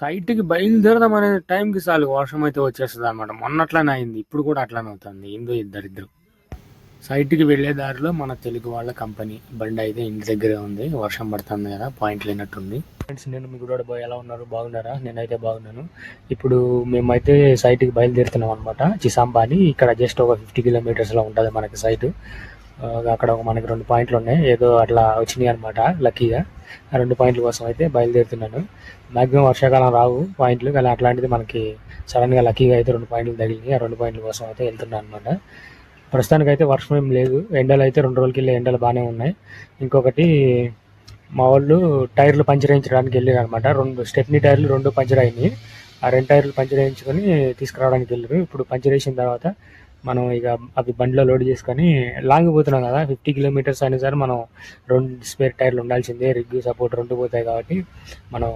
సైట్‌కి బయలుదేరదాం అనే టైంకి చాలు వర్షం అయితే వచ్చేస్తుంది మొన్న అట్లనే అయింది. ఇప్పుడు కూడా అట్లనే అవుతుంది. ఏందో ఇద్దరిద్దరు సైట్‌కి వెళ్ళే దారిలో మన తెలుగు వాళ్ళ కంపెనీ బండి అయితే ఇంటి దగ్గరే ఉంది. వర్షం పడుతుంది కదా! పాయింట్ లేనట్టుంది. ఫ్రెండ్స్ నేను మీ కూడా బాయ్ ఎలా ఉన్నారు? బాగున్నారా? నేనైతే బాగున్నాను. ఇప్పుడు మేమైతే సైట్‌కి బయలుదేరుతున్నాం అనమాట. చిసాంబా అని ఇక్కడ జస్ట్ ఒక 50 కిలోమీటర్స్‌లో ఉంటుంది మనకి సైటు. అక్కడ ఒక మనకి రెండు పాయింట్లు ఉన్నాయి. ఏదో అట్లా వచ్చినాయి అనమాట లక్కీగా. ఆ రెండు పాయింట్ల కోసం అయితే బయలుదేరుతున్నాను. మాక్సిమం వర్షాకాలం రావు పాయింట్లు. కానీ అట్లాంటిది మనకి సడన్గా లక్కీగా అయితే రెండు పాయింట్లు తగిలినాయి. ఆ రెండు పాయింట్ల కోసం అయితే వెళ్తున్నాను అనమాట. ప్రస్తుతానికి అయితే వర్షం ఏం లేదు. ఎండలైతే 2 రోజులకెళ్ళి ఎండలు బాగానే ఉన్నాయి. ఇంకొకటి మా వాళ్ళు టైర్లు పంచర్ ఏయించడానికి ఎళ్ళిరనమాట. 2 స్టెప్నీ టైర్లు రెండు పంచర్ అయినాయి. ఆ రెండు టైర్లు పంచర్ వేయించుకొని తీసుకురావడానికి వెళ్ళారు ఇప్పుడు పంచర్ వేసిన తర్వాత మనం ఇక అవి బండిలో లోడ్ చేసుకొని లాంగ్ పోతున్నాం కదా! 50 కిలోమీటర్స్ అయినా సరే మనం రెండు స్పేర్ టైర్లు ఉండాల్సిందే. రిగ్గు సపోర్ట్ రెండు పోతాయి కాబట్టి మనం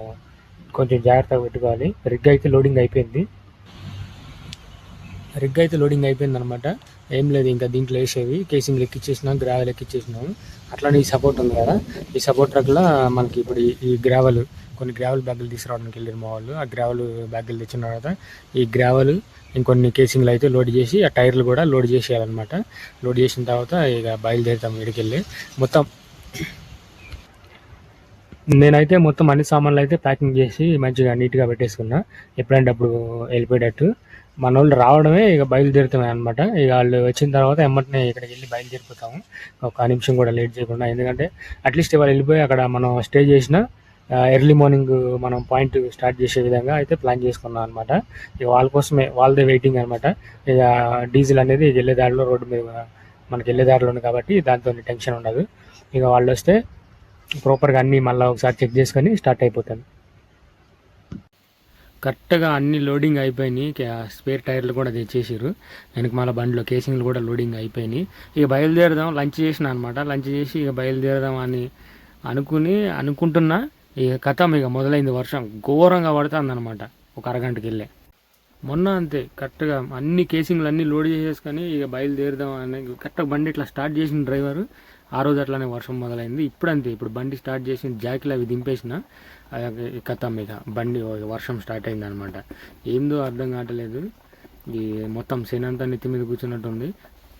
కొంచెం జాగ్రత్తగా పెట్టుకోవాలి. రిగ్ అయితే లోడింగ్ అయిపోయింది. రిగ్ అయితే లోడింగ్ అయిపోయిందనమాట. ఏం లేదు ఇంకా దీంట్లో వేసేవి కేసింగ్ ఎక్కిచ్చేసినాం. గ్రావెల్ ఎక్కిచ్చేసినాం అట్లానే ఈ సపోర్ట్ ఉంది కదా! ఈ సపోర్ట్ ట్రక్‌లో మనకి ఇప్పుడు ఈ గ్రావెల్ కొన్ని గ్రావెల్ బ్యాగులు తీసుకురావడానికి వెళ్ళారు మా వాళ్ళు ఆ గ్రావెల్ బ్యాగులు తెచ్చిన తర్వాత ఈ గ్రావెల్ ఇంకొన్ని కేసింగ్‌లు అయితే లోడ్ చేసి ఆ టైర్లు కూడా లోడ్ చేసేయాలన్నమాట లోడ్ చేసిన తర్వాత ఇక బయలుదేరుతాం ఈడికెళ్ళి. మొత్తం నేనైతే మొత్తం అన్ని సామాన్లు అయితే ప్యాకింగ్ చేసి మంచిగా నీట్‌గా పెట్టేసుకున్నా. ఎప్పుడంటే అప్పుడు వెళ్ళిపోయేటట్టు. మన వాళ్ళు రావడమే ఇక బయలుదేరుతామే అనమాట. ఇక వాళ్ళు వచ్చిన తర్వాత ఎమ్మటనే ఇక్కడికెళ్ళి బయలుదేరిపోతాము. ఒక నిమిషం కూడా లేట్ చేయకుండా. ఎందుకంటే అట్‌లీస్ట్ ఇవాళ వెళ్ళిపోయి అక్కడ మనం స్టే చేసినా ఎర్లీ మార్నింగ్ మనం పాయింట్ స్టార్ట్ చేసే విధంగా అయితే ప్లాన్ చేసుకున్నాం అనమాట. ఇక వాళ్ళ కోసమే వాళ్ళదే వెయిటింగ్ అనమాట. ఇక డీజిల్ అనేది వెళ్ళే దారిలో రోడ్డు మీద మనకి వెళ్ళే దారిలో ఉంది కాబట్టి దాంతో టెన్షన్ ఉండదు. ఇక వాళ్ళు వస్తే ప్రాపర్‌గా అన్నీ మళ్ళీ ఒకసారి చెక్ చేసుకొని స్టార్ట్ అయిపోతాను. కరెక్ట్‌గా అన్ని లోడింగ్ అయిపోయినాయి. స్పేర్ టైర్లు కూడా తెచ్చేసారు వెనక మళ్ళీ బండిలో కేసింగ్‌లు కూడా లోడింగ్ అయిపోయినాయి. ఇక బయలుదేరుదాం లంచ్ చేసినా అనమాట. లంచ్ చేసి ఇక బయలుదేరుదాం అని అనుకుని అనుకుంటున్నా. ఇక ఖతం ఇక మొదలైంది వర్షం. ఘోరంగా పడుతాందనమాట. ఒక అరగంటకెళ్ళే. మొన్న అంతే కరెక్ట్‌గా అన్ని కేసింగ్‌లు అన్నీ లోడ్ చేసేసుకొని ఇక బయలుదేరుదాం అని కరెక్ట్‌గా బండి ఇట్లా స్టార్ట్ చేసిన డ్రైవరు ఆ రోజు అట్లానే వర్షం మొదలైంది. ఇప్పుడు అంతే ఇప్పుడు బండి స్టార్ట్ చేసి జాకిలు అవి దింపేసిన. ఆహ్, ఇక బండి వర్షం స్టార్ట్ అయిందనమాట. ఏందో అర్థం కావట్లేదు. ఈ మొత్తం శనంతా నెత్తి మీద కూర్చున్నట్టుంది.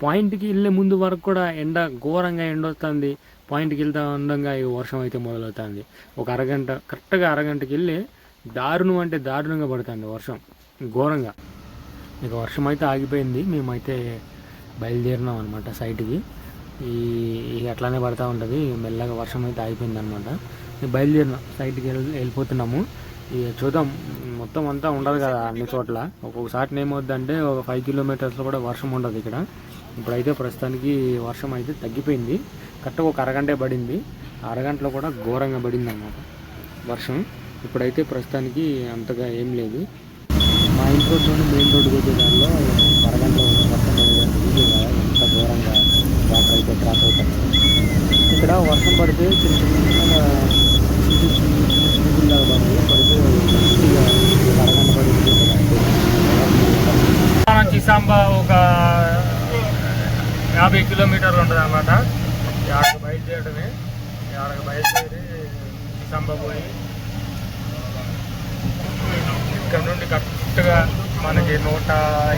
పాయింట్‌కి వెళ్ళే ముందు వరకు కూడా ఎండ ఘోరంగా ఎండ వస్తుంది పాయింట్‌కి వెళ్తా అందంగా ఈ వర్షం అయితే మొదలవుతుంది. ఒక అరగంట కరెక్ట్‌గా అరగంటకెళ్ళి దారుణం అంటే దారుణంగా పడుతుంది వర్షం. ఘోరంగా. ఇక వర్షం అయితే ఆగిపోయింది. మేమైతే బయలుదేరినాం అనమాట సైట్‌కి. ఈ ఇక అట్లానే పడతా ఉంటుంది మెల్లగా వర్షం అయితే ఆగిపోయింది అనమాట బయలుదేరినాం సైట్‌కి వెళ్ళి వెళ్ళిపోతున్నాము. ఇక చూద్దాం మొత్తం అంతా ఉండదు కదా అన్ని చోట్ల. ఒక్కొక్కసారి ఏమవుద్దంటే ఒక ఫైవ్ కిలోమీటర్స్‌లో కూడా వర్షం ఉండదు ఇక్కడ. ఇప్పుడైతే ప్రస్తుతానికి వర్షం అయితే తగ్గిపోయింది. కరెక్ట్‌గా ఒక అరగంటే పడింది. అరగంటలో కూడా ఘోరంగా పడింది అనమాట వర్షం. ఇప్పుడైతే ప్రస్తుతానికి అంతగా ఏం లేదు. మా ఇంటి రోడ్ మెయిన్ రోడ్డుకి వచ్చే దానిలో ఒక అరగంటలో వర్షం పడేదాన్ని చూసారు కదా ఎంత ఘోరంగా వాటర్ అయితే క్రాస్ అవుతున్నాయి. ఇక్కడ వర్షం పడితే చిన్న చిన్న చిన్న చిన్న చిన్న చినుకుల్లాగా పడతాయి. పడితే ఒక అరగంట పడింది చిసాంబా ఒక యాభై కిలోమీటర్లు ఉంటుంది అనమాట ఆడకు బయలుదేరడమే. ఆడకు బయలుదేరి చిసాంబా పోయి ఇక్కడ నుండి కరెక్ట్గా మనకి నూట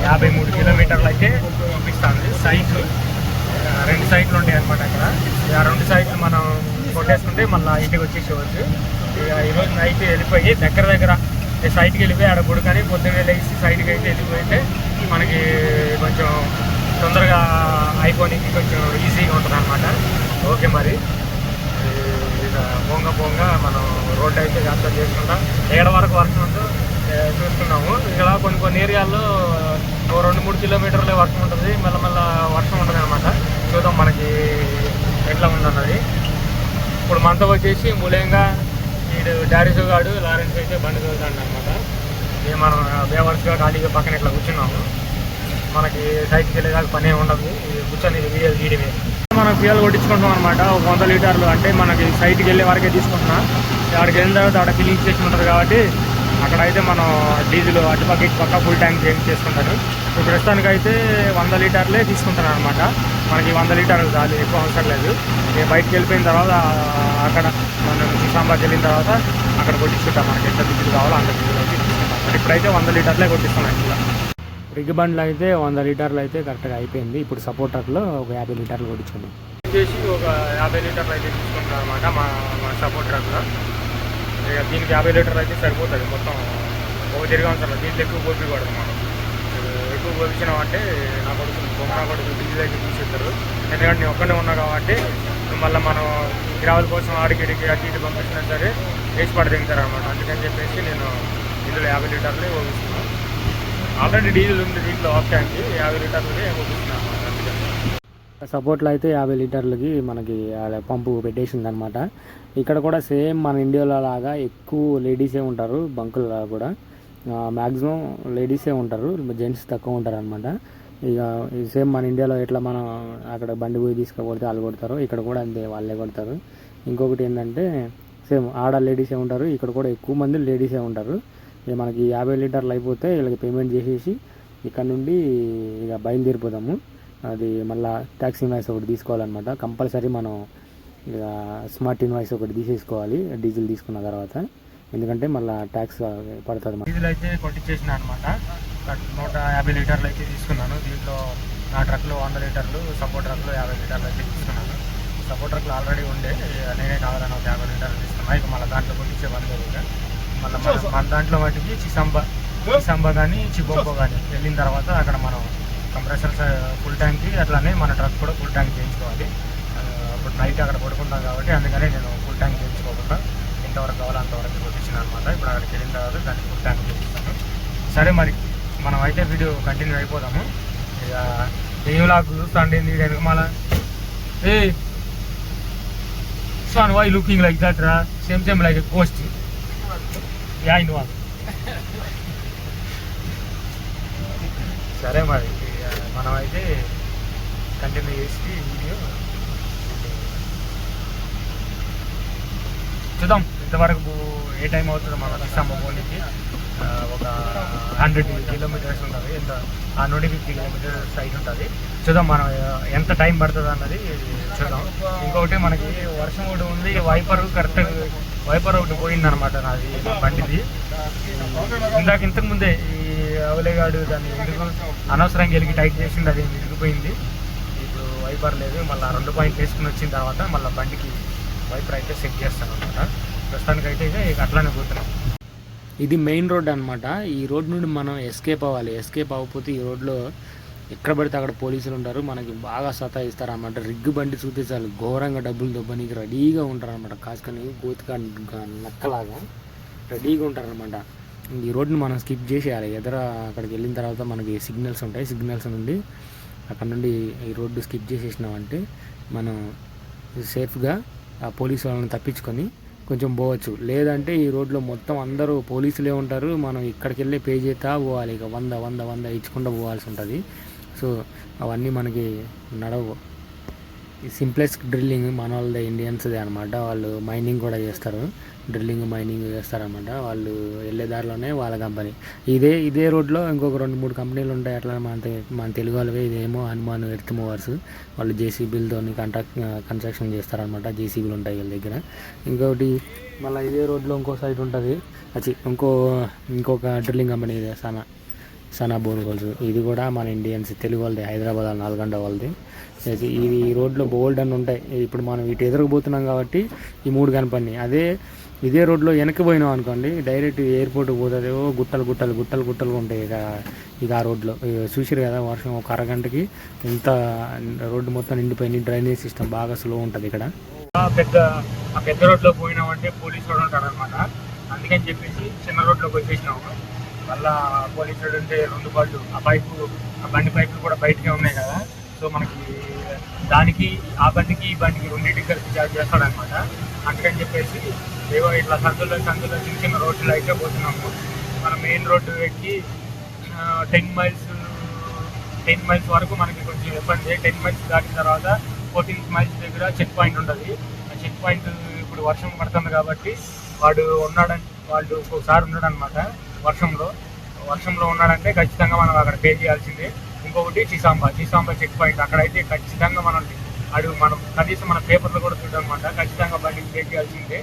యాభై మూడు కిలోమీటర్లు అయితే చూపిస్తుంది సైకిల్ రెండు సైట్లు ఉంటాయి అనమాట అక్కడ. ఆ రెండు సైట్లు మనం కొట్టేసుకుంటే మళ్ళీ ఇంటికి వచ్చేసేవచ్చు ఇక ఈరోజు నైట్ వెళ్ళిపోయి దగ్గర దగ్గర సైట్కి వెళ్ళిపోయి ఆడ గుడికని పొద్దున్నే లేచి సైట్కి అయితే వెళ్ళిపోయితే మనకి కొంచెం తొందరగా అయిపోనికి కొంచెం ఈజీగా ఉంటుంది అనమాట ఓకే మరి. ఇక పొంగ పొంగ మనం రోడ్డు అయితే జాగ్రత్త చేసుకుంటాం. ఏడ వరకు వర్షం ఉందో చూస్తున్నాము ఇక్కడ కొన్ని కొన్ని ఏరియాల్లో రెండు మూడు కిలోమీటర్లే వర్షం ఉంటుంది. మెల్లమెల్ల వర్షం ఉంటుంది అనమాట చూద్దాం మనకి ఎట్లా ఉందన్నది. ఇప్పుడు మనతో వచ్చేసి మూలంగా వీడు డారీస్ గాడు లారెన్స్ అయితే బండి తోలుతాడు అనమాట ఇక మనం బేవర్స్గా ఖాళీగా పక్కన ఇట్లా కూర్చున్నాము. మనకి సైట్కి వెళ్ళేదాకా పని ఏమి ఉండదు. ఇది కూర్చొని వీడియోలు తీయడమే. మనం ఫ్యూయల్ కొట్టించుకుంటాం అనమాట ఒక వంద లీటర్లు అంటే మనకి సైట్కి వెళ్ళే వరకే తీసుకుంటున్నాం. అక్కడికి వెళ్ళిన తర్వాత అక్కడ ఫిల్లింగ్ స్టేషన్ ఉంటుంది కాబట్టి అక్కడ అయితే మనం డీజిల్ అటుపక్క ఇటు పక్క ఫుల్ ట్యాంక్ చేంజ్ చేసుకుంటారు. ఇప్పుడు ప్రస్తుతానికి అయితే వంద లీటర్లే తీసుకుంటాను అనమాట మనకి వంద లీటర్లు చాలు ఎక్కువ అవసరం లేదు. ఇక బయటికి వెళ్ళిపోయిన తర్వాత అక్కడ మనం సాంబార్కి వెళ్ళిన తర్వాత అక్కడ కొట్టించుకుంటాం. మనకి ఎంత డీజిల్ కావాలో అంత డీజిల్ ఇప్పుడు ఇప్పుడైతే వంద లీటర్లే కొట్టిస్తున్నాయి ఇలా రిగ్ బండ్లు అయితే వంద లీటర్లు అయితే కరెక్ట్గా అయిపోయింది. ఇప్పుడు సపోర్ట్ ట్రక్లో ఒక యాభై లీటర్లు కొట్టించుకున్నాం. చేసి ఒక యాభై లీటర్లు అయితే తీసుకుంటాం అనమాట మా మా సపోర్ట్ ట్రక్లో. ఇక దీనికి యాభై లీటర్లు అయితే సరిపోతుంది. మొత్తం ఒక తిరిగి ఉంటుంది దీంట్లో ఎక్కువ పోపి పడదు మనం. ఎక్కువ అంటే నా కొడుకు బొమ్మ నా కొడుకు డీజిల్ అయితే తీసేస్తారు ఎందుకంటే నేను ఒక్కనే ఉన్నా కాబట్టి మళ్ళీ మనం గ్రావెల్ కోసం ఆడికిడికి అటు ఇటు పంపించినా సరే వేసి పడి తింటారు అనమాట అందుకని చెప్పేసి నేను ఇందులో యాభై లీటర్లే పోపిస్తున్నాను ఆల్రెడీ డీజిల్ ఉంది దీంట్లో ఆఫ్ ట్యాంక్ యాభై లీటర్లు పోపిస్తున్నాను సపోర్ట్లో అయితే యాభై లీటర్లకి మనకి పంపు పెట్టేసింది అనమాట ఇక్కడ కూడా సేమ్ మన ఇండియాలో లాగా ఎక్కువ లేడీసే ఉంటారు బంకుల్లో కూడా. మ్యాక్సిమం లేడీసే ఉంటారు జెంట్స్ తక్కువ ఉంటారు అనమాట ఇక సేమ్ మన ఇండియాలో ఎట్లా మనం అక్కడ బండి పోయి తీసుకుపోతే వాళ్ళు కొడతారు ఇక్కడ కూడా అంతే వాళ్ళే కొడతారు. ఇంకొకటి ఏంటంటే సేమ్ ఆడ లేడీసే ఉంటారు ఇక్కడ కూడా ఎక్కువ మంది లేడీసే ఉంటారు. ఇక మనకి యాభై లీటర్లు అయిపోతే వీళ్ళకి పేమెంట్ చేసేసి ఇక్కడ నుండి ఇక బయలుదేరిపోతాము అది మళ్ళీ ట్యాక్సీ ఇన్వాయిస్ ఒకటి తీసుకోవాలన్నమాట. కంపల్సరీ మనం ఇక స్మార్ట్ ఇన్వాయిస్ ఒకటి తీసేసుకోవాలి డీజిల్ తీసుకున్న తర్వాత. ఎందుకంటే మళ్ళీ ట్యాక్స్ పడుతుంది డీజిల్ అయితే కొట్టించేసిన అనమాట నూట యాభై లీటర్లు అయితే తీసుకున్నాను. దీంట్లో నా ట్రక్లో వంద లీటర్లు సపోర్ట్ ట్రక్లో యాభై లీటర్లు అయితే తీసుకున్నాను. సపోర్ట్ ట్రక్లో ఆల్రెడీ ఉండే. నేనే కావాలని ఒక యాభై లీటర్లు తీసుకున్నా. ఇక మళ్ళీ దాంట్లో కొట్టించే పని లేదు ఇక. మళ్ళీ మన మన దాంట్లో మటుకి చిసంబ చిసంబ కానీ చిబొంబో కానీ వెళ్ళిన తర్వాత అక్కడ మనం కంప్రెసర్ ఫుల్ ట్యాంక్కి అట్లానే మన ట్రక్ కూడా ఫుల్ ట్యాంక్ చేయించుకోవాలి. ఆ, ఇప్పుడు నైట్ అక్కడ పడుకుంటాం కాబట్టి అందుకనే నేను ఫుల్ ట్యాంక్ చేయించుకోకుండా ఎంతవరకు కావాలో అంతవరకు కొట్టించిన అనమాట. ఇప్పుడు అక్కడికి వెళ్ళిన తర్వాత దాన్ని ఫుల్ ట్యాంక్ చేస్తాను సరే మరి మనం అయితే వీడియో కంటిన్యూ అయిపోదాము. ఇక ఏం లాక్ చూస్తాండి నీకు వెనక మళ్ళా ఏ! Son why looking like that రా? Same same like coast yeah in one సరే మరి మనం అయితే కంటిన్యూ చేసి వీడియో చూద్దాం. ఇంతవరకు ఏ టైం అవుతుందో మన ఇస్తాము ఒక హండ్రెడ్ కిలోమీటర్స్ ఉంటుంది. ఎంత? ఆ నుండి ఫిఫ్టీ కిలోమీటర్స్ సైడ్ ఉంటుంది. చూద్దాం మనం ఎంత టైం పడుతుంది అన్నది చూద్దాం. ఇంకొకటి మనకి వర్షం ఒకటి ఉంది. వైపర్ కరెక్ట్ వైపర్ ఒకటి పోయిందనమాట నాది బండిది. ఇందాక ఇంతకు ముందే ఈ అవలేగాడు దాన్ని ఎందుకు అనవసరంగా వెళ్ళి టైట్ చేసింది అది విరిగిపోయింది. ఇప్పుడు వైపర్ లేదు. మళ్ళీ రెండు పాయింట్ వేసుకుని వచ్చిన తర్వాత మళ్ళీ బండికి వైపర్ అయితే సెట్ చేస్తాను అనమాట ప్రస్తుతానికి అయితే ఇక అట్లానే పోతున్నాం. ఇది మెయిన్ రోడ్ అనమాట ఈ రోడ్ నుండి మనం ఎస్కేప్ అవ్వాలి. ఎస్కేప్ అవ్వకపోతే ఈ రోడ్లో ఎక్కడ పడితే అక్కడ పోలీసులు ఉంటారు. మనకి బాగా సతాయిస్తారు అనమాట రిగ్గు బండి చూస్తే చాలు ఘోరంగా డబ్బులు దొబ్బనికి రెడీగా ఉంటారు అనమాట కాసుకొని గోతికా నక్కలాగా రెడీగా ఉంటారనమాట ఈ రోడ్ని మనం స్కిప్ చేసేయాలి. ఎదర అక్కడికి వెళ్ళిన తర్వాత మనకి సిగ్నల్స్ ఉంటాయి. సిగ్నల్స్ నుండి అక్కడ నుండి ఈ రోడ్డు స్కిప్ చేసేసినామంటే మనం సేఫ్గా ఆ పోలీసు వాళ్ళని తప్పించుకొని కొంచెం పోవచ్చు. లేదంటే ఈ రోడ్లో మొత్తం అందరూ పోలీసులే ఉంటారు. మనం ఇక్కడికి వెళ్ళి పే చేస్తా పోవాలి. ఇక వంద వంద వంద ఇచ్చుకుంటూ పోవాల్సి ఉంటుంది. సో అవన్నీ మనకి నడవు. ఈ సింప్లెక్స్ డ్రిల్లింగ్ మన వాళ్ళదే ఇండియన్స్దే అనమాట వాళ్ళు మైనింగ్ కూడా చేస్తారు. డ్రిల్లింగ్ మైనింగ్ చేస్తారనమాట వాళ్ళు వెళ్ళే దారిలోనే వాళ్ళ కంపెనీ. ఇదే ఇదే రోడ్లో ఇంకొక రెండు మూడు కంపెనీలు ఉంటాయి. అట్లా మన మన తెలుగు వాళ్ళవే. ఇదేమో హనుమాన్ ఎర్త్ మూవర్స్. వాళ్ళు జేసీబీలతో కంట్రాక్ట్ కన్స్ట్రక్షన్ చేస్తారనమాట జేసీబీలు ఉంటాయి వీళ్ళ దగ్గర. ఇంకొకటి మళ్ళీ ఇదే రోడ్లో ఇంకో సైడ్ ఉంటుంది. అచ్చి ఇంకో ఇంకొక డ్రిల్లింగ్ కంపెనీ ಇದೆ సనా. సనా బోర్గోల్స్. ఇది కూడా మన ఇండియన్స్ తెలుగు వాళ్ళది హైదరాబాద్ నాలుగండ వాళ్ళది. ఇది ఈ రోడ్లో బోల్డ్ అని ఉంటాయి. ఇప్పుడు మనం ఇటు ఎదురుకుపోతున్నాం కాబట్టి ఈ మూడు కనపడినాయి. అదే ఇదే రోడ్లో వెనక్కి పోయినాం అనుకోండి డైరెక్ట్ ఎయిర్పోర్ట్కి పోతుంది. ఓ గుట్టలు గుట్టలు గుట్టలు గుట్టలు ఉంటాయి ఇక ఇక ఆ రోడ్లో. ఇక చూసిరు కదా వర్షం ఒక అరగంటకి ఎంత రోడ్డు మొత్తం నిండిపోయింది డ్రైనేజ్ సిస్టమ్ బాగా స్లో ఉంటుంది ఇక్కడ. పెద్ద పెద్ద రోడ్లో పోయినామంటే పోలీసు వాడు ఉంటాడు అనమాట అందుకని చెప్పేసి చిన్న రోడ్లోకి వచ్చేసినాము. మళ్ళా పోలీసులు ఉంటే రెండు బళ్ళు ఆ పైపు ఆ బండి పైపులు కూడా బయటకే ఉన్నాయి కదా. సో మనకి దానికి ఆ బండికి ఈ బండికి రెండింటికి కలిసి చార్జ్ చేస్తాడు అనమాట అందుకని చెప్పేసి ఏవో ఇట్లా సందులో సందులో చిన్న చిన్న రోడ్లు అయితే పోతున్నాము. మన మెయిన్ రోడ్డు ఎక్కి టెన్ మైల్స్ టెన్ మైల్స్ వరకు మనకి కొంచెం ఇబ్బంది. టెన్ మైల్స్ దాటిన తర్వాత ఫోర్టీన్ మైల్స్ దగ్గర చెక్ పాయింట్ ఉంటుంది. ఆ చెక్ పాయింట్ ఇప్పుడు వర్షం పడుతుంది కాబట్టి వాడు ఉన్నాడని వాళ్ళు ఒకసారి ఉన్నాడు అనమాట వర్షంలో వర్షంలో ఉన్నాడంటే ఖచ్చితంగా మనం అక్కడ పే చేయాల్సిందే. ఇంకొకటి చిసాంబా చిసాంబా చెక్ పాయింట్ అక్కడైతే ఖచ్చితంగా మనం అడుగు మనం కనీసం మన పేపర్లో కూడా చూడమన్నమాట ఖచ్చితంగా బండికి పే చేయాల్సిందే.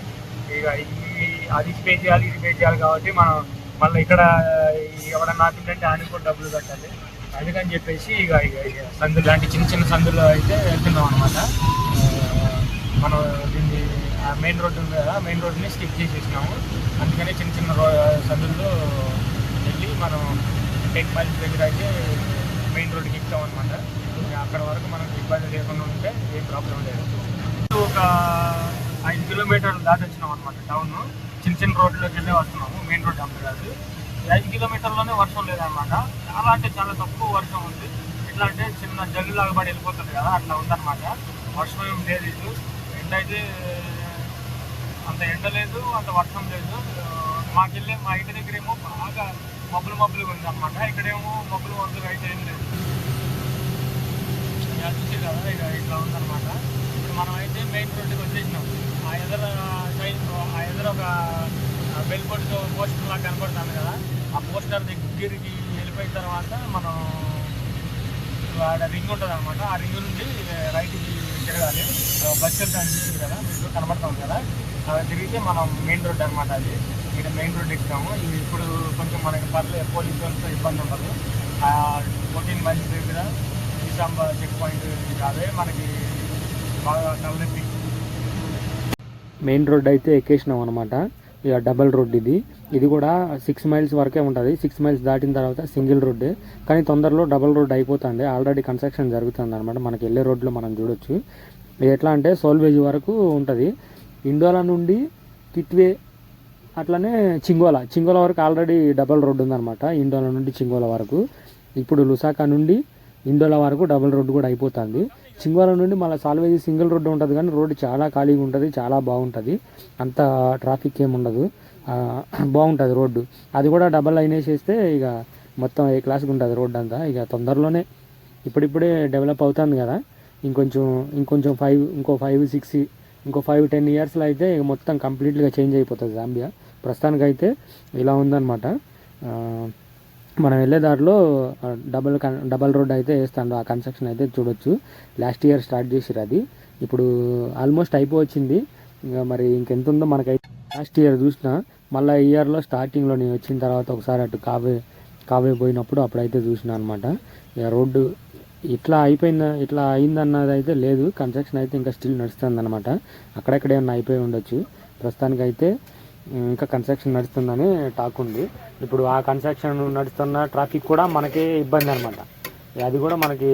ఇక ఈ అది పే చేయాలి ఇది పే చేయాలి కాబట్టి మనం మళ్ళీ ఇక్కడ ఎవడన్నా ఆపిందంటే ఆనికి కూడా డబ్బులు కట్టాలి. అందుకని చెప్పేసి ఇక ఇక సందులు లాంటి చిన్న చిన్న సందులు అయితే వెళ్తున్నాం అనమాట మనం దీన్ని మెయిన్ రోడ్డు ఉంది కదా మెయిన్ రోడ్ని స్కిప్ చేసేసినాము. అందుకని చిన్న చిన్న రో సందుల్లో వెళ్ళి మనం టెన్ మైల్స్ దగ్గర అయితే మెయిన్ రోడ్కి ఇస్తాం అనమాట అక్కడ వరకు మనకు ఇబ్బంది లేకుండా ఉంటే ఏ ప్రాబ్లం లేదు. ఒక ఐదు కిలోమీటర్లు దాటి వచ్చినాం అనమాట టౌన్. చిన్న చిన్న రోడ్లోకి వెళ్ళి వస్తున్నాము మెయిన్ రోడ్ అంత కాదు ఐదు కిలోమీటర్లోనే వర్షం లేదనమాట చాలా అంటే చాలా తక్కువ వర్షం ఉంది. ఎట్లా అంటే చిన్న జల్లులాగా పడి వెళ్ళిపోతుంది కదా అట్లా ఉందన్నమాట. వర్షం ఏం లేదు ఎండ అయితే అంత ఎండ లేదు అంత వర్షం లేదు. మాకెళ్ళే మా ఇంటి దగ్గర ఏమో బాగా మబ్బులు మబ్బులుగా ఉంది అనమాట ఇక్కడేమో మబ్బులు మబ్బులు అయితే ఏం లేదు. ఇక కదా ఇక ఇట్లా ఉందన్నమాట ఇప్పుడు మనం అయితే మెయిన్ రోడ్డుకి వచ్చేసినాం. ఆ ఎదుర సైడ్ ఆ ఎదుర ఒక బెల్బోర్డ్ పోస్టర్ లాగా కనబడుతుంది కదా. ఆ పోస్టర్ దగ్గరికి వెళ్ళిపోయిన తర్వాత మనం ఆడ రింగ్ ఉంటుంది అనమాట ఆ రింగ్ నుండి రైట్కి తిరగాలి. బస్ వెళ్తాను చూసింది కదా మీకు కనబడుతుంది కదా. అలా తిరిగితే మనం మెయిన్ రోడ్ అనమాట అది. ఇక్కడ మెయిన్ రోడ్ ఎక్కాము. ఇప్పుడు కొంచెం మనకి పర్లేదు పోలీసు వాళ్ళతో ఇబ్బంది ఉండదు ఫోర్టీన్ మైల్స్ దగ్గర నిజాంబా చెక్ పాయింట్ కాదే. మనకి బాగా తలనొప్పి. మెయిన్ రోడ్ అయితే ఎక్కేసినాం అనమాట ఇక డబల్ రోడ్ ఇది. ఇది కూడా సిక్స్ మైల్స్ వరకే ఉంటుంది. సిక్స్ మైల్స్ దాటిన తర్వాత సింగిల్ రోడ్డే కానీ తొందరలో డబల్ రోడ్ అయిపోతుంది. ఆల్రెడీ కన్స్ట్రక్షన్ జరుగుతుంది అనమాట మనకి వెళ్ళే రోడ్లో మనం చూడొచ్చు. ఇది ఎట్లా అంటే సోల్వేజ్ వరకు ఉంటుంది. ఇండోలా నుండి కిట్వే అట్లనే చింగోల. చింగోల వరకు ఆల్రెడీ డబల్ రోడ్ ఉందన్నమాట. ఇండోలా నుండి చింగోల వరకు. ఇప్పుడు లుసాకా నుండి ఇండోలా వరకు డబుల్ రోడ్డు కూడా అయిపోతుంది. చింగోల నుండి మళ్ళీ సాల్వేజ్ సింగిల్ రోడ్డు ఉంటుంది కానీ రోడ్డు చాలా ఖాళీగా ఉంటుంది చాలా బాగుంటుంది. అంత ట్రాఫిక్ ఏమి ఉండదు. బాగుంటుంది రోడ్డు. అది కూడా డబల్ లైన్ వేసేస్తే ఇక మొత్తం ఏ క్లాస్కి ఉంటుంది రోడ్డు అంతా. ఇక తొందరలోనే ఇప్పుడిప్పుడే డెవలప్ అవుతుంది కదా. ఇంకొంచెం ఇంకొంచెం ఫైవ్ ఇంకో ఫైవ్ సిక్స్ ఇంకో ఫైవ్ టెన్ ఇయర్స్లో అయితే ఇక మొత్తం కంప్లీట్గా చేంజ్ అయిపోతుంది జాంబియా ప్రస్తుతానికైతే ఇలా ఉందన్నమాట. మనం వెళ్ళే దారిలో డబల్ కన్- డబల్ రోడ్ అయితే వేస్తాను ఆ కన్స్ట్రక్షన్ అయితే చూడొచ్చు. లాస్ట్ ఇయర్ స్టార్ట్ చేసిరు అది. ఇప్పుడు ఆల్మోస్ట్ అయిపోవచ్చింది. ఇంకా మరి ఇంకెంత ఉందో మనకైతే లాస్ట్ ఇయర్ చూసిన మళ్ళీ ఇయర్లో స్టార్టింగ్లో నేను వచ్చిన తర్వాత ఒకసారి అటు కావే కావే పోయినప్పుడు అప్పుడైతే చూసిన అనమాట ఇక రోడ్డు ఇట్లా అయిపోయింది ఇట్లా అయిందన్నది అయితే లేదు. కన్స్ట్రక్షన్ అయితే ఇంకా స్టిల్ నడుస్తుంది అనమాట అక్కడక్కడ ఏమన్నా అయిపోయి ఉండొచ్చు. ప్రస్తుతానికైతే అయితే ఇంకా కన్స్ట్రక్షన్ నడుస్తుందని టాక్ ఉంది. ఇప్పుడు ఆ కన్స్ట్రక్షన్ నడుస్తున్న ట్రాఫిక్ కూడా మనకే ఇబ్బంది అనమాట అది కూడా మనకి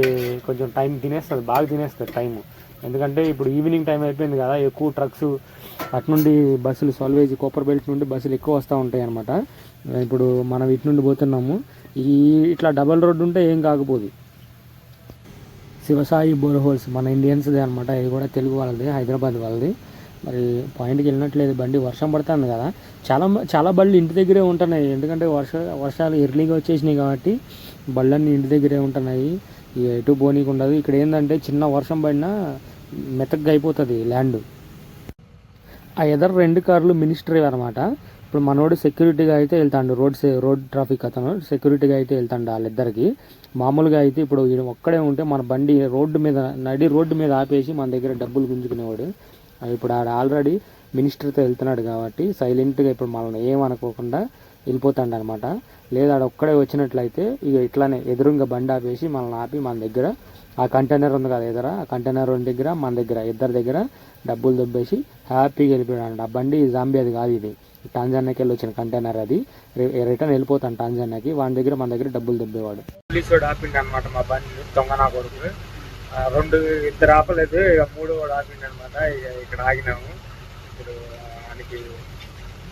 కొంచెం టైం తినేస్తుంది బాగా తినేస్తుంది టైం ఎందుకంటే ఇప్పుడు ఈవినింగ్ టైం అయిపోయింది కదా ఎక్కువ ట్రక్స్ అటు నుండి బస్సులు సాల్వేజ్ కోపర్ బెల్ట్ నుండి బస్సులు ఎక్కువ వస్తూ ఉంటాయి అనమాట ఇప్పుడు మనం ఇటు నుండి పోతున్నాము. ఈ ఇట్లా డబల్ రోడ్డు ఉంటే ఏం కాకపోదు. శివసాయి బోర్హోల్స్ మన ఇండియన్స్దే అనమాట ఇది కూడా తెలుగు వాళ్ళది హైదరాబాద్ వాళ్ళది. మరి పాయింట్కి వెళ్ళినట్లేదు. బండి వర్షం పడుతుంది కదా. చాలా చాలా బళ్ళు ఇంటి దగ్గరే ఉంటున్నాయి. ఎందుకంటే వర్ష వర్షాలు ఎర్లీగా వచ్చేసినాయి కాబట్టి బళ్ళన్నీ ఇంటి దగ్గరే ఉంటున్నాయి. ఇక ఎటు పోనీకి ఉండదు. ఇక్కడ ఏంటంటే చిన్న వర్షం పడినా మెతగ్గా అయిపోతుంది ల్యాండ్. ఆ ఎదర్ రెండు కార్లు మినిస్ట్రీ అనమాట ఇప్పుడు మనోడు సెక్యూరిటీగా అయితే వెళ్తాడు. రోడ్స్ రోడ్ ట్రాఫిక్ అతను సెక్యూరిటీగా అయితే వెళ్తాడు వాళ్ళిద్దరికి. మామూలుగా అయితే ఇప్పుడు ఒక్కడే ఉంటే మన బండి రోడ్డు మీద నడి రోడ్డు మీద ఆపేసి మన దగ్గర డబ్బులు గుంజుకునేవాడు. ఇప్పుడు ఆడ ఆల్రెడీ మినిస్టర్తో వెళ్తున్నాడు కాబట్టి సైలెంట్గా ఇప్పుడు మనల్ని ఏమనుకోకుండా వెళ్ళిపోతాడు అనమాట లేదా ఆడ ఒక్కడే వచ్చినట్లయితే ఇక ఇట్లానే ఎదురుగా బండి ఆపేసి మనల్ని ఆపి మన దగ్గర ఆ కంటైనర్ ఉంది కదా ఎదుర ఆ కంటైనర్ దగ్గర మన దగ్గర ఇద్దరి దగ్గర డబ్బులు దొబ్బేసి హ్యాపీగా వెళ్ళిపోయాడు. ఆ బండి జాంబీ అది కాదు ఇది. టాంజానాకి వెళ్ళి వచ్చిన కంటైనర్ అది. రిటర్న్ వెళ్ళిపోతాను టాంజానాకి వాడి దగ్గర మన దగ్గర డబ్బులు దెబ్బేవాడు. పోలీసు వాడు ఆపిండు అనమాట మా బండి దొంగనా కొడుకు. రెండు ఇద్దరు ఆపలేదు ఇక మూడు వాడు ఆపిండు అనమాట ఇక ఇక్కడ ఆగినాము. ఇప్పుడు ఆయనకి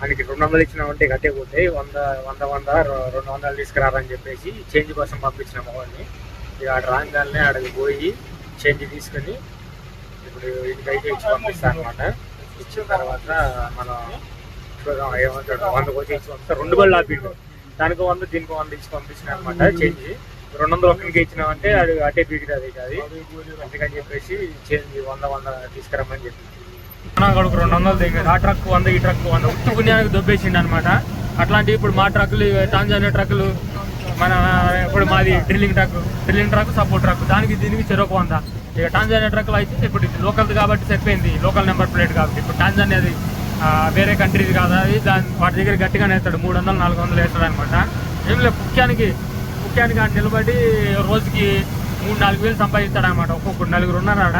ఆయనకి రెండు వందలు ఇచ్చినామంటే కట్టే పోతే వంద వంద వంద రెండు వందలు తీసుకురారని చెప్పేసి చేంజ్ కోసం పంపించినాము వాడిని ఇక ఆడ రాగానే ఆడకి పోయి చేంజ్ తీసుకొని ఇప్పుడు ఇంటికైతే ఇచ్చి పంపిస్తాను అనమాట ఇచ్చిన తర్వాత మనం ఏమంటాడు వంద వచ్చి ఇచ్చి రెండు బళ్ళు ఆపిండు దానికి వంద దీనికి వంద ఇచ్చి పంపించిన అనమాట చేంజ్ రెండు వందలు ఒకరికి ఇచ్చినామంటే అది అటే పీకితే అది కాదు. అందుకని చెప్పేసి చేంజ్ వంద వంద తీసుకురమ్మని చెప్పి. కొడుకు రెండు వందలు దిగాడు. ఆ ట్రక్ వంద ఈ ట్రక్ వంద. ఉత్తి పుణ్యానికి దొబ్బేసిండు అనమాట అట్లాంటి ఇప్పుడు మా ట్రక్కులు టాంజానియా ట్రక్కులు మన ఇప్పుడు మాది drilling truck drilling truck support truck దానికి దీనికి చెరొక వంద. ఇక టాంజానియా ట్రక్లు అయితే ఇప్పుడు ఇది లోకల్ కాబట్టి సరిపోయింది లోకల్ నెంబర్ ప్లేట్ కాబట్టి. ఇప్పుడు టాంజానియాది వేరే కంట్రీస్ కాదు? అది దాని వాటి దగ్గర గట్టిగానే వేస్తాడు. మూడు వందలు నాలుగు వందలు వేస్తాడు అనమాట. ఏం లేదు ముఖ్యానికి ముఖ్యానికి ఆడ నిలబడి రోజుకి మూడు నాలుగు వేలు సంపాదిస్తాడు అనమాట ఒక్కొక్కరు నలుగురు ఉన్నారు ఆడ.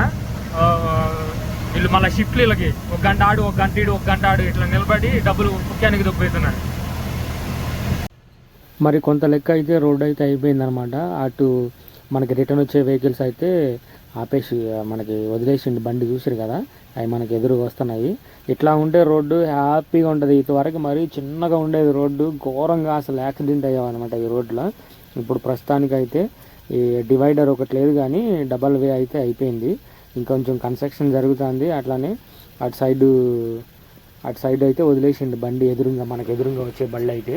వీళ్ళు మళ్ళీ షిఫ్ట్లు వీళ్ళకి. ఒక గంట ఆడు ఒక గంట ఇడు ఒక గంట ఆడు ఇట్లా నిలబడి డబ్బులు ముఖ్యానికి దొబ్బుతున్నాడు మరి కొంత లెక్క అయితే రోడ్ అయితే అయిపోయిందనమాట. అటు మనకి రిటర్న్ వచ్చే వెహికల్స్ అయితే ఆపేసి మనకి వదిలేసిండు బండి చూసారు కదా. అవి మనకి ఎదురుగా వస్తున్నాయి. ఇట్లా ఉంటే రోడ్డు హ్యాపీగా ఉంటుంది ఇంతవరకు మరీ చిన్నగా ఉండేది రోడ్డు. ఘోరంగా అసలు యాక్సిడెంట్ అయ్యామన్నమాట ఈ రోడ్లో ఇప్పుడు ప్రస్తుతానికి అయితే ఈ డివైడర్ ఒకటి లేదు కానీ డబల్ వే అయితే అయిపోయింది. ఇంకొంచెం కన్స్ట్రక్షన్ జరుగుతుంది. అట్లానే అటు సైడు అటు సైడ్ అయితే వదిలేసిండు బండి ఎదురుగా మనకు ఎదురుగా వచ్చే బండి అయితే.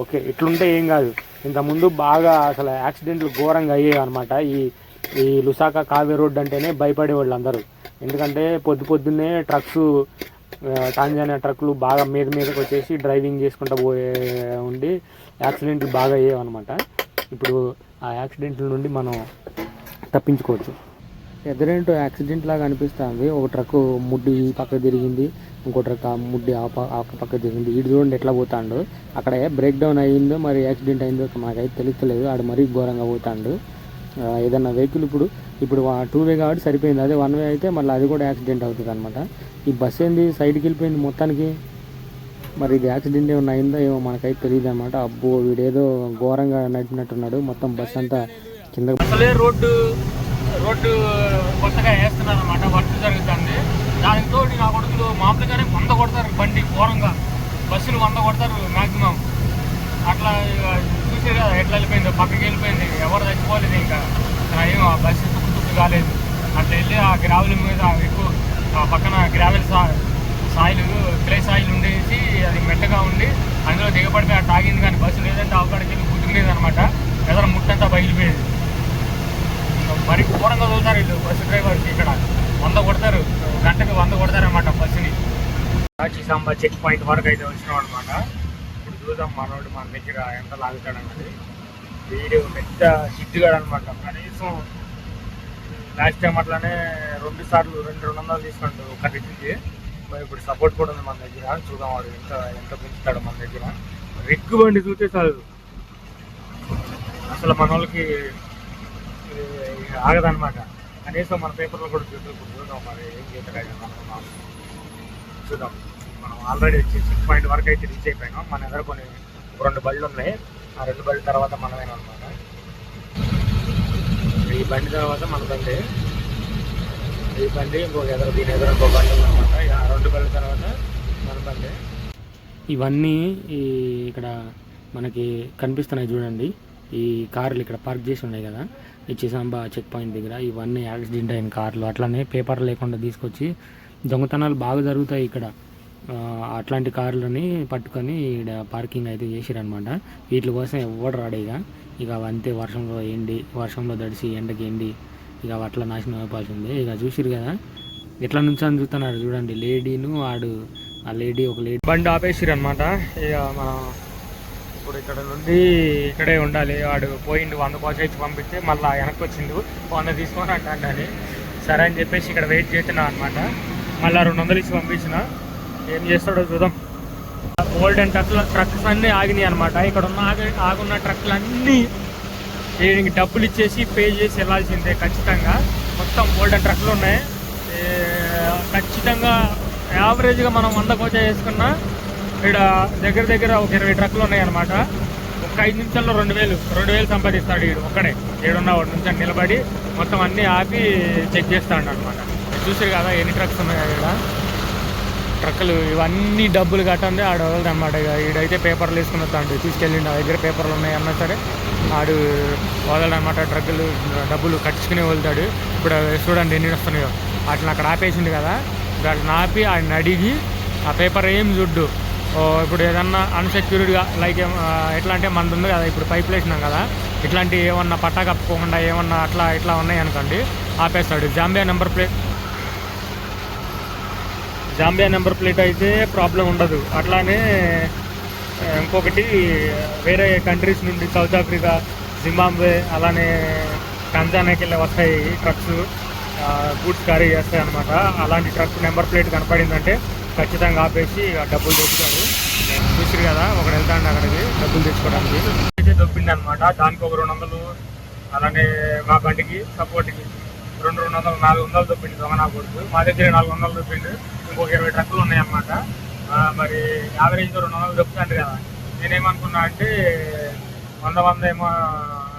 ఓకే ఇట్లుంటే ఏం కాదు. ఇంతకుముందు బాగా అసలు యాక్సిడెంట్లు ఘోరంగా అయ్యాయి అనమాట ఈ ఈ లుసాకా కావే రోడ్ అంటేనే భయపడేవాళ్ళు అందరూ. ఎందుకంటే పొద్దు పొద్దున్నే ట్రక్స్ టాంజానియా ట్రక్లు బాగా మీద మీదకి వచ్చేసి డ్రైవింగ్ చేసుకుంటూ పోయే ఉండి యాక్సిడెంట్లు బాగా అయ్యేవి అనమాట ఇప్పుడు ఆ యాక్సిడెంట్ల నుండి మనం తప్పించుకోవచ్చు. ఎదురేంటో యాక్సిడెంట్ లాగా అనిపిస్తుంది. ఒక ట్రక్ ముడ్డి ఈ పక్క తిరిగింది ఇంకో ట్రక్ ఆ ముడ్డి ఆ ప- ఆ పక్క తిరిగింది. ఇటు చూడండి ఎట్లా పోతాడు. అక్కడ బ్రేక్ డౌన్ అయ్యిందో మరి యాక్సిడెంట్ అయిందో మాకైతే తెలుస్తలేదు ఆడు మరీ ఘోరంగా పోతాడు. ఏదైనా ఏదన్నా వెహికల్ ఇప్పుడు ఇప్పుడు టూ వే కాబట్టి సరిపోయింది. అదే వన్ వే అయితే మళ్ళీ అది కూడా యాక్సిడెంట్ అవుతుంది అనమాట ఈ బస్ ఏంది? సైడ్కి వెళ్ళిపోయింది మొత్తానికి. మరి ఇది యాక్సిడెంట్ ఏమైనా అయిందో ఏమో మనకైతే తెలియదు అనమాట అబ్బో వీడేదో ఘోరంగా నడిపినట్టున్నాడు. మొత్తం బస్ అంతా కింద రోడ్డు రోడ్డు కొత్తగా వేస్తున్నారు అనమాట వర్క్ జరుగుతుంది. దానితో నా కొడుకులు మామూలుగానే వంద కొడతారు బండి ఘోరంగా. బస్సులు వంద కొడతారు మ్యాక్సిమం అట్లా బస్సు ఎట్లా వెళ్ళిపోయిందో పక్కకి వెళ్ళిపోయింది. ఎవరు చచ్చిపోలేదు ఇంకా. ఏం ఆ బస్సు తుక్కు తుక్కు కాలేదు అట్లా వెళ్ళి ఆ గ్రావెల్ మీద ఎక్కువ ఆ పక్కన గ్రావెల్ సా సాయిల్ క్లే సాయిల్ ఉండేసి అది మెట్టగా ఉండి అందులో దిగబడితే అట్లా ఆగింది కానీ బస్సు లేదంటే అక్కడికి వెళ్ళి గుద్దుకునేది అనమాట ఎదర ముట్టంతా బయలుపోయేది మరి ఘోరంగా చదువుతారు వీళ్ళు బస్సు డ్రైవర్కి ఇక్కడ. వంద కొడతారు. గంటకి వంద కొడతారు అనమాట బస్సుని సాంబా చెక్ పాయింట్ వరకు అయితే వచ్చినాం అనమాట చూద్దాం మనోడు మన దగ్గర ఎంత లాగుతాడన్నది వీడు పెద్ద హిట్గాడు అనమాట కనీసం లాస్ట్ టైం అట్లానే రెండు సార్లు రెండు రెండు వందలు తీసుకోండి ఒక రిగ్కి మరి ఇప్పుడు సపోర్ట్ కూడా ఉంది మన దగ్గర. చూద్దాం వాడు ఎంత ఎంత పెంచుతాడు మన దగ్గర. రిగ్ బండి చూస్తే చాలు. అసలు మన వాళ్ళకి ఆగదనమాట ఆగదన్నమాట. కనీసం మన పేపర్లో కూడా చూద్దాం ఇప్పుడు చూద్దాం మరి ఏం చేస్తాడు అనుకున్నాం చూద్దాం. ఆల్రెడీ వచ్చి సిక్స్ పాయింట్ వరకు అయితే రీచ్ అయిపోయినాం. మన దగ్గర కొన్ని రెండు బళ్ళు ఉన్నాయి. ఆ రెండు బళ్ళ తర్వాత మనమేనా అనమాట ఈ బండి తర్వాత మన బండి. ఈ బండి ఇంకొక ఎదురు దీని ఎదురు ఇంకో బండి ఉందన్నమాట. ఆ రెండు బళ్ళ తర్వాత మన బండి. ఇవన్నీ ఈ ఇక్కడ మనకి కనిపిస్తున్నాయి చూడండి. ఈ కార్లు ఇక్కడ పార్క్ చేసి ఉన్నాయి కదా. ఈ చిసాంబా చెక్ పాయింట్ దగ్గర. ఇవన్నీ యాక్సిడెంట్ అయిన కార్లు. అట్లానే పేపర్ లేకుండా తీసుకొచ్చి దొంగతనాలు బాగా జరుగుతాయి ఇక్కడ. అట్లాంటి కార్లని పట్టుకొని ఈడ పార్కింగ్ అయితే చేసిరనమాట వీటి కోసం ఎవడు రాడు ఇక. ఇక అవి అంతే వర్షంలో ఎండి వర్షంలో దడిసి ఎండకి ఎండి ఇక అట్లా నాశనం అయిపోతుంది ఇక చూసిరు కదా? ఎట్లా నుంచి అని చూస్తున్నారు చూడండి. లేడీను ఆడు ఆ లేడీ ఒక లేడీ బండి ఆపేసిరు అనమాట ఇక మనం ఇప్పుడు ఇక్కడ నుండి ఇక్కడే ఉండాలి. వాడు పోయిండు వంద కోసం పంపిస్తే మళ్ళీ వెనక్కి వచ్చిండు వంద తీసుకొని అంటే సరే అని చెప్పేసి ఇక్కడ వెయిట్ చేస్తున్నా అనమాట మళ్ళీ రెండు వందలు ఇచ్చి పంపించిన. ఏం చేస్తాడో చూద్దాం. ఓల్డ్ అండ్ ట్రక్ల ట్రక్స్ అన్నీ ఆగినాయి అనమాట ఇక్కడ ఉన్న ఆగి ఆగున్న ట్రక్లు అన్నీ దీనికి డబ్బులు ఇచ్చేసి పే చేసి వెళ్ళాల్సిందే ఖచ్చితంగా. మొత్తం ఓల్డ్ అండ్ ట్రక్లు ఉన్నాయి. ఖచ్చితంగా యావరేజ్గా మనం వంద కోచా చేసుకున్నా ఇక్కడ దగ్గర దగ్గర ఒక ఇరవై ట్రక్లు ఉన్నాయి అనమాట ఒక ఐదు నిమిషాల్లో రెండు వేలు రెండు వేలు సంపాదిస్తాడు వీడు ఒక్కడే. ఏడున్న ఒకటి నుంచి నిలబడి మొత్తం అన్నీ ఆపి చెక్ చేస్తాడు అనమాట చూసారు కదా ఎన్ని ట్రక్స్ ఉన్నాయి ఇక్కడ. ట్రక్కులు ఇవన్నీ డబ్బులు కట్టండి ఆడ వదలదు అనమాట ఇక ఈడైతే పేపర్లు వేసుకుని తండ్రి తీసుకెళ్ళి నా దగ్గర పేపర్లు ఉన్నాయి అన్నా సరే ఆడు వదలనమాట ట్రక్కులు డబ్బులు కట్టించుకునే వెళ్తాడు ఇప్పుడు చూడండి ఎన్ని వస్తున్నాయో. అట్లా అక్కడ ఆపేసిండు కదా. దాన్ని ఆపి ఆయన అడిగి ఆ పేపర్ ఏం చూడ్డు ఓ ఇప్పుడు ఏదన్నా అన్సెక్యూర్డ్గా లైక్ ఎట్లా అంటే మనది ఉంది కదా ఇప్పుడు పైప్ వేసినాం కదా ఇట్లాంటి ఏమన్నా పట్టా కప్పుకోకుండా ఏమన్నా అట్లా ఇట్లా ఉన్నాయి అనుకోండి ఆపేస్తాడు. Zambia number plate Zambia number plate అయితే ప్రాబ్లం ఉండదు. అట్లానే ఇంకొకటి వేరే కంట్రీస్ నుండి సౌత్ ఆఫ్రికా జింబాబ్వే అలానే కంజానాకి వెళ్ళి వస్తాయి ట్రక్స్ గూడ్స్ క్యారీ చేస్తాయి అనమాట అలాంటి ట్రక్ నెంబర్ ప్లేట్ కనపడిందంటే ఖచ్చితంగా ఆపేసి డబ్బులు తెచ్చుతాడు చూసిరు కదా ఒకడు వెళ్తాడు అక్కడికి డబ్బులు తెచ్చుకోవడానికి. అయితే దొప్పింది అనమాట దానికి ఒక రెండు వందలు అలానే మా బండికి సపోర్ట్కి. రెండు రెండు వందలు నాలుగు వందలు దొప్పింది దొంగ కొడుకు. మా దగ్గర నాలుగు వందలు దొప్పిండు ఇంకొక ఇరవై ట్రక్కులు ఉన్నాయన్నమాట. మరి యావరేజ్గా రెండు వందలు దొప్పుతాండు కదా. నేనేమనుకున్నా అంటే వంద వంద ఏమో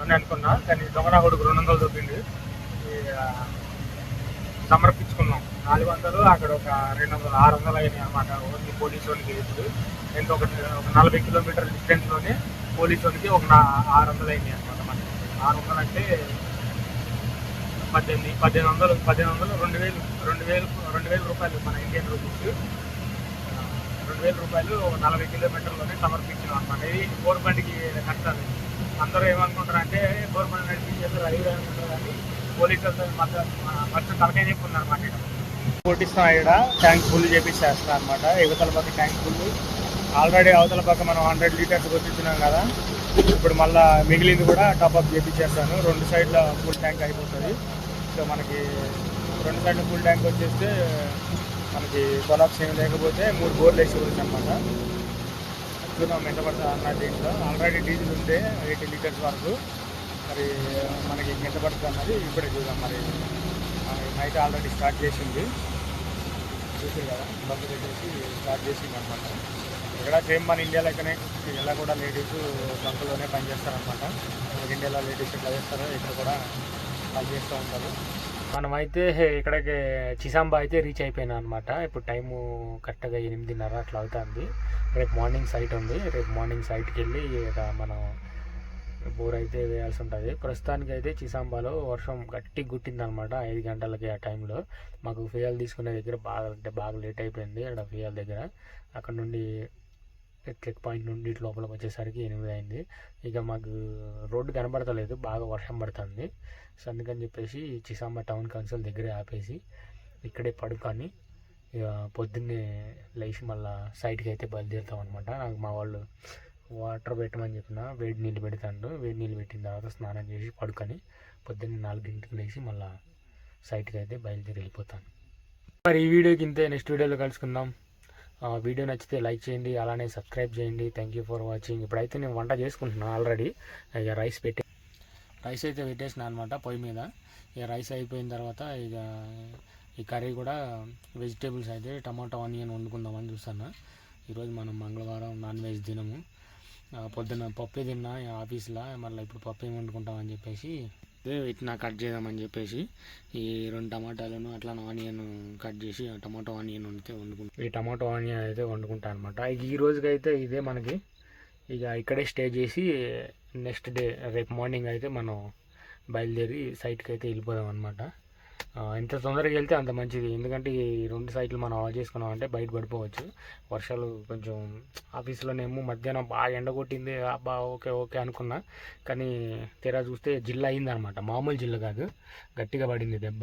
అని అనుకున్నా కానీ దొంగ కొడుకు రెండు వందలు దొప్పిండు సమర్పించుకున్నాం. నాలుగు వందలు అక్కడ ఒక రెండు వందలు ఆరు వందలు అయినాయి అనమాట ఓన్లీ పోలీస్ వాళ్ళకి ఇప్పుడు ఎంత ఒక నలభై కిలోమీటర్ డిస్టెన్స్లోనే పోలీస్ వాళ్ళకి ఒక ఆరు వందలు అయినాయి అనమాట మనకి. ఆరు వందలు అంటే పద్దెనిమిది పద్దెనిమిది వందలు పద్దెనిమిది వందలు రెండు వేలు రెండు వేలు రెండు వేల రూపాయలు మన ఇండియన్ రూపీస్ రెండు వేల రూపాయలు నలభై కిలోమీటర్లోనే సమర్పించాం అనమాట ఇది గవర్నమెంట్కి కట్టాలి. అందరూ ఏమనుకుంటారంటే గవర్నమెంట్ నడిపించేస్తారు రైలు అనుకుంటారు కానీ పోలీసులతో మధ్య ఫస్ట్ తలకాయ చెప్పున్నారు అనమాట ఇక్కడ. కొట్టిస్తాం ఇక్కడ ట్యాంక్ ఫుల్ చేపిస్తేస్తాం అనమాట యువతల పక్క ట్యాంక్ ఫుల్. ఆల్రెడీ అవతల పక్క మనం హండ్రెడ్ లీటర్స్ కొట్టించినాం కదా. ఇప్పుడు మళ్ళీ మిగిలింది కూడా టాప్అప్ చేపించేస్తాను. రెండు సైడ్ల ఫుల్ ట్యాంక్ అయిపోతుంది. సో మనకి రెండు గంటల ఫుల్ ట్యాంక్ వచ్చేస్తే మనకి కొలాప్స్ ఏమి లేకపోతే మూడు బోర్లు వేసి అనమాట చూద్దాం ఎంత పడుతుంది అన్న దీంట్లో. ఆల్రెడీ డీజిల్ ఉంటే ఎయిటీ లీటర్స్ వరకు. మరి మనకి ఎంత పడుతుంది అన్నది ఇప్పుడే చూద్దాం మరి. నైట్ ఆల్రెడీ స్టార్ట్ చేసింది. చూసారు కదా బస్సు పెట్టేసి స్టార్ట్ చేసింది అనమాట ఇక్కడ సేమ్ మన ఇండియా లెక్కనే ఇలా కూడా లేడీస్ బంకులోనే పనిచేస్తారనమాట ఇండియాలో లేడీస్ ఎట్లా చేస్తారో ఇక్కడ కూడా పనిచేస్తూ ఉంటారు. మనమైతే ఇక్కడికి చిసాంబా అయితే రీచ్ అయిపోయినా అనమాట ఇప్పుడు టైము కరెక్ట్గా ఎనిమిదిన్నర అట్లా అవుతుంది. రేపు మార్నింగ్ సైట్ ఉంది. రేపు మార్నింగ్ సైట్కి వెళ్ళి ఇక మనం బోర్ అయితే వేయాల్సి ఉంటుంది. ప్రస్తుతానికి అయితే చిసాంబాలో వర్షం గట్టి గుట్టిందనమాట ఐదు గంటలకి ఆ టైంలో. మాకు ఫియాల్ తీసుకునే దగ్గర బాగా అంటే బాగా లేట్ అయిపోయింది. అక్కడ ఫియాల్ దగ్గర. అక్కడ నుండి చెక్ పాయింట్ నుండి ఇటు లోపలికి వచ్చేసరికి ఎనిమిది అయింది. ఇక మాకు రోడ్డు కనబడతలేదు బాగా వర్షం పడుతుంది. సో అందుకని చెప్పేసి చిసాంబ టౌన్ కౌన్సిల్ దగ్గరే ఆపేసి ఇక్కడే పడుకొని ఇక పొద్దున్నే లేచి మళ్ళీ సైడ్కి అయితే బయలుదేరుతాం అనమాట నాకు మా వాళ్ళు వాటర్ పెట్టమని చెప్పిన వేడి నీళ్ళు పెడతాడు. వేడి నీళ్ళు పెట్టిన తర్వాత స్నానం చేసి పడుకొని పొద్దున్నే నాలుగింటికి లేచి మళ్ళీ సైట్కి అయితే బయలుదేరి వెళ్ళిపోతాను. మరి ఈ వీడియోకి ఇంతే. నెక్స్ట్ వీడియోలో కలుసుకుందాం. వీడియో నచ్చితే లైక్ చేయండి అలానే సబ్స్క్రైబ్ చేయండి. థ్యాంక్ యూ ఫర్ వాచింగ్ ఇప్పుడైతే నేను వంట చేసుకుంటున్నాను ఆల్రెడీ ఇక రైస్ పెట్టి రైస్ అయితే పెట్టేసిన అనమాట పొయ్యి మీద. ఇక రైస్ అయిపోయిన తర్వాత ఇక ఈ కర్రీ కూడా వెజిటేబుల్స్ అయితే టమాటో ఆనియన్ వండుకుందామని చూస్తాను ఈరోజు మనం మంగళవారం నాన్ వెజ్ తినము. పొద్దున్న పప్పే తిన్నా ఆఫీస్లో మళ్ళీ ఇప్పుడు పప్పు ఏం వండుకుంటామని చెప్పేసి ఇట్లా కట్ చేద్దామని చెప్పేసి ఈ రెండు టమాటాలను అట్లా ఆనియన్ కట్ చేసి టమాటో ఆనియన్ వండితే వండుకుంటాం. ఈ టమాటో ఆనియన్ అయితే వండుకుంటా అనమాట ఈ రోజుకైతే ఇదే మనకి. ఇక ఇక్కడే స్టే చేసి నెక్స్ట్ డే రేపు మార్నింగ్ అయితే మనం బయలుదేరి సైట్కి అయితే వెళ్ళిపోదాం అనమాట ఎంత తొందరగా వెళ్తే అంత మంచిది. ఎందుకంటే ఈ రెండు సైట్లు మనం ఆఫ్ చేసుకున్నాం అంటే బయట పడిపోవచ్చు. వర్షాలు కొంచెం ఆఫీస్లోనేమో మధ్యాహ్నం బాగా ఎండ కొట్టింది బా ఓకే ఓకే అనుకున్నా. కానీ తీరా చూస్తే జిల్లా అయిందనమాట. మామూలు జిల్లా కాదు. గట్టిగా పడింది దెబ్బ.